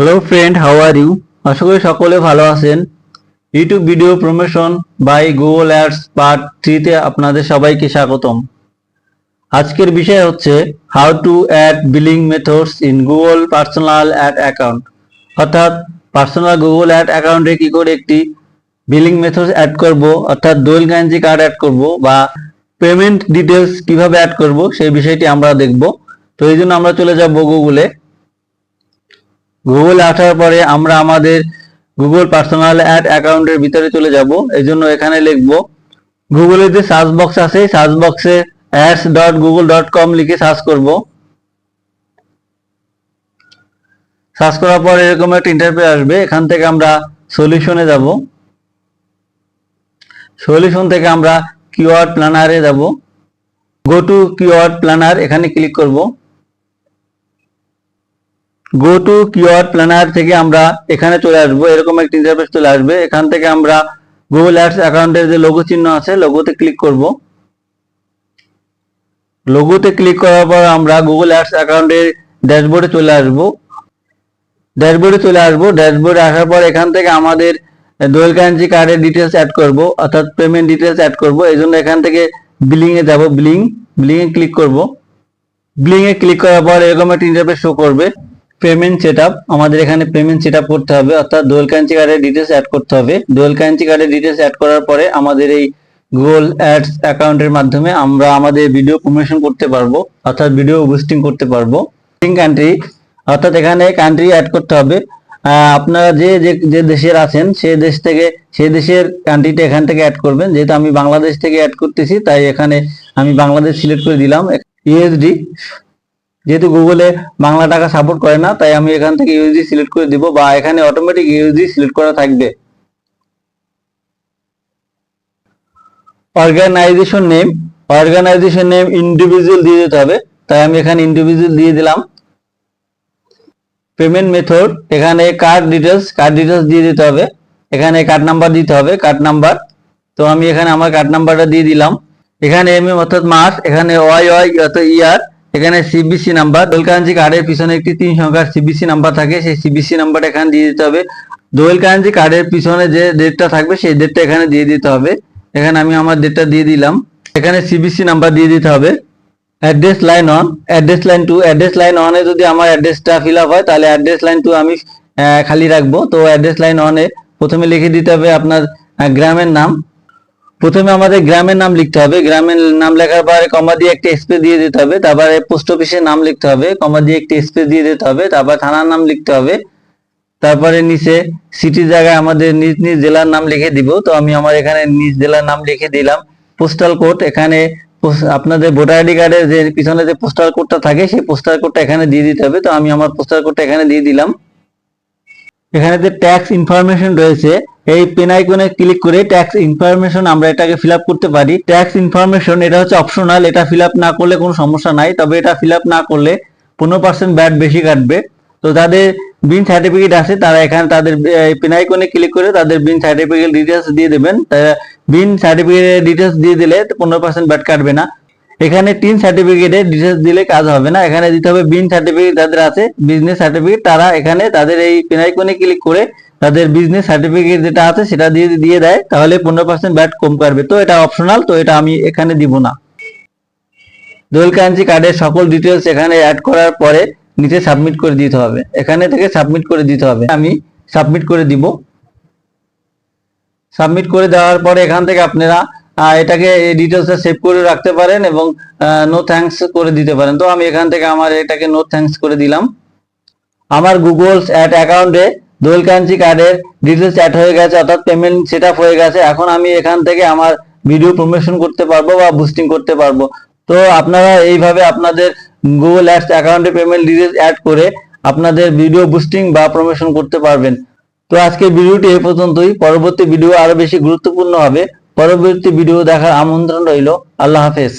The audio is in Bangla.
Hello friend how are you আশা করি সকলে ভালো আছেন। YouTube video promotion by Google ads part থ্রিতে আপনাদের সবাইকে স্বাগতম। আজকের বিষয় হচ্ছে how to add billing methods in Google personal ad account অর্থাৎ পার্সোনাল গুগল অ্যাড অ্যাকাউন্টে কি করে একটি বিলিং মেথড অ্যাড করব, অর্থাৎ দোয়েল গাঞ্জি কার্ড অ্যাড করব বা পেমেন্ট ডিটেলস কীভাবে অ্যাড করব সেই বিষয়টি আমরা দেখব। তো এই জন্য আমরা চলে যাব গুগলে গুগল আসার পরে আমরা আমাদের গুগল পার্সোনাল অ্যাড অ্যাকাউন্টের ভিতরে চলে যাব। এই জন্য এখানে লিখব গুগলের যে সার্চ বক্স আছে সার্চ বক্সে ads dot Google dot com লিখে সার্চ করব। সার্চ করার পর এরকম একটা ইন্টারফেস আসবে, এখান থেকে আমরা সলিউশনে যাব। সলিউশন থেকে আমরা কিওয়ার্ড প্ল্যানারে যাব। গো টু কিওয়ার্ড প্ল্যানার এখানে ক্লিক করব। গো টু কিওয়ার্ড প্ল্যানার থেকে আমরা এখানে চলে আসব। এরকম একটা ইন্টারফেস চলে আসবে। এখান থেকে আমরা গুগল অ্যাডস অ্যাকাউন্টের যে লোগো চিহ্ন আছে লোগোতে ক্লিক করব। লোগোতে ক্লিক করার পর আমরা গুগল অ্যাডস অ্যাকাউন্টের ড্যাশবোর্ডে চলে আসব। ড্যাশবোর্ডে চলে আসব। ড্যাশবোর্ডে আসার পর এখান থেকে আমাদের দোয়েল কারেন্সি কার্ডের ডিটেলস অ্যাড করব, অর্থাৎ পেমেন্ট ডিটেলস অ্যাড করব। এই জন্য এখান থেকে বিলিং এ যাব। বিলিং বিলিং এ ক্লিক করব। বিলিং এ ক্লিক করার পর এরকম একটা ইন্টারফেস শো করবে। পেমেন্ট সেটআপ আমাদের এখানে পেমেন্ট সেটআপ করতে হবে, অর্থাৎ দোয়েল কারেন্সি কার্ডের ডিটেলস অ্যাড করতে হবে। দোয়েল কারেন্সি কার্ডের ডিটেলস অ্যাড করার পরে আমাদের এই গুগল অ্যাডস অ্যাকাউন্টের মাধ্যমে আমরা আমাদের ভিডিও প্রমোশন করতে পারব, অর্থাৎ ভিডিও বুস্টিং করতে পারব। কান্ট্রি অর্থাৎ এখানে কান্ট্রি অ্যাড করতে হবে। আপনারা যে, যে- যে দেশের আছেন সেই দেশ থেকে সেই দেশের কান্ট্রিটা এখান থেকে অ্যাড করবেন। যেহেতু আমি বাংলাদেশ থেকে অ্যাড করতেছি, তাই এখানে আমি বাংলাদেশ সিলেক্ট করে দিলাম। ইউএসডি যেহেতু গুগলে বাংলা টাকা সাপোর্ট করে না, তাই আমি এখান থেকে ইউএসডি সিলেক্ট করে দিব বা এখানে অটোমেটিক ইউএসডি সিলেক্ট করা থাকবে। Organization name organization name individual দিয়ে দিতে হবে, তাই আমি এখানে ইন্ডিভিজুয়াল দিয়ে দিলাম। পেমেন্ট মেথড এখানে কার্ড ডিটেলস কার্ড ডিটেলস দিয়ে দিতে হবে। এখানে কার্ড নাম্বার দিতে হবে কার্ড নাম্বার তো আমি এখানে আমার কার্ড নাম্বারটা দিয়ে দিলাম। এখানে এম এম অর্থাৎ মাস, এখানে ওয়াই ওয়াই অর্থাৎ ইয়ার এখানে সিবিসি নাম্বার কারেন্সি কার্ডের পিছনে একটি তিন সংখ্যার সিবিসি নাম্বার থাকে। সেই সিবিসি নাম্বারটা এখানে দিয়ে দিতে হবে। কারেন্সি কার্ডের পিছনে যে ডেটটা থাকবে, সেই ডেটটা এখানে দিয়ে দিতে হবে। এখানে আমি আমার ডেটটা দিয়ে দিলাম। এখানে সিবিসি নাম্বার দিয়ে দিতে হবে। Address line one address line two address line অনে যদি আমার অ্যাড্রেসটা ফিল আপ হয়, তাহলে অ্যাড্রেস লাইন টু আমি খালি রাখব। তো অ্যাড্রেস লাইন অনে প্রথমে লিখে দিতে হবে আপনার গ্রামের নাম। প্রথমে আমাদের গ্রামের নাম লিখতে হবে। গ্রামের নাম লেখার পরে কমা দিয়ে একটা স্পেস দিয়ে দিতে হবে। তারপরে পোস্ট অফিসের নাম লিখতে হবে। কমা দিয়ে একটা স্পেস দিয়ে দিতে হবে। তারপর থানার নাম লিখতে হবে। তারপরে নিচে সিটি জায়গায় আমাদের নিজ নিজ জেলার নাম লিখে দিব। তো আমি আমার এখানে নিজ জেলার নাম লিখে দিলাম। পোস্টাল কোড এখানে আপনাদের ভোটার আইডি কার্ডের যে পিছনে যে পোস্টাল কোডটা থাকে, সেই পোস্টাল কোডটা এখানে দিয়ে দিতে হবে। তো আমি আমার পোস্টাল কোডটা এখানে দিয়ে দিলাম। এখানে যে ট্যাক্স ইনফরমেশন রয়েছে এই পেন আইকনে ক্লিক করে ট্যাক্স ইনফরমেশন আমরা এটাকে ফিল করতে পারি। ট্যাক্স ইনফরমেশন এটা হচ্ছে অপশনাল এটা ফিল না করলে কোনো সমস্যা নাই, তবে এটা ফিল না করলে পনেরো পার্সেন্ট ব্যাট বেশি কাটবে। তো যাদের বিন সার্টিফিকেট আছে, তারা এখানে তাদের পেন আইকনে ক্লিক করে তাদের বিন সার্টিফিকেট ডিটেলস দিয়ে দেবেন। বিন সার্টিফিকেটের ডিটেলস দিয়ে দিলে পনেরো পার্সেন্ট ব্যাট কাটবে না। এখানে টিন সার্টিফিকেটের ডিটেলস দিলে কাজ হবে না। এখানে দিতে হবে বিন সার্টিফিকেট যাদের আছে বিজনেস সার্টিফিকেট তারা এখানে তাদের এই পেন আইকনে ক্লিক করে তাদের বিজনেস সার্টিফিকেট যেটা আছে সেটা দিয়ে দিয়ে দেয়, তাহলে পনেরো পার্সেন্ট ব্যাট কম কাটবে তো এটা অপশনাল তো এটা আমি এখানে দিব না। দোয়েল কারেন্সি কার্ডের সকল ডিটেলস এখানে অ্যাড করার পরে নিচে সাবমিট করে দিতে হবে। এখানে থেকে সাবমিট করে দিতে হবে। আমি সাবমিট করে দিব। সাবমিট করে দেওয়ার পরে এখান থেকে আপনারা এটাকে এই ডিটেলসটা সেভ করে রাখতে পারেন এবং নো থ্যাঙ্কস করে দিতে পারেন। তো আমি এখান থেকে আমার এটাকে নো থ্যাঙ্কস করে দিলাম। আমার গুগলস অ্যাড অ্যাকাউন্টে দোয়েল কারেন্সি কার্ডের ডিটেলস অ্যাড হয়ে গেছে, অর্থাৎ পেমেন্ট সেট হয়ে গেছে। এখন আমি এখান থেকে আমার ভিডিও প্রমোশন করতে পারব বা বুস্টিং করতে পারব। তো আপনারা এইভাবে আপনাদের গুগল অ্যাডস অ্যাকাউন্টে পেমেন্ট ডিটেলস অ্যাড করে আপনাদের ভিডিও বুস্টিং বা প্রমোশন করতে পারবেন। তো আজকে ভিডিওটি এ পর্যন্তই। পরবর্তী ভিডিও আরও বেশি গুরুত্বপূর্ণ হবে। পরবর্তী ভিডিও দেখার আমন্ত্রণ রইল। আল্লাহ হাফেজ।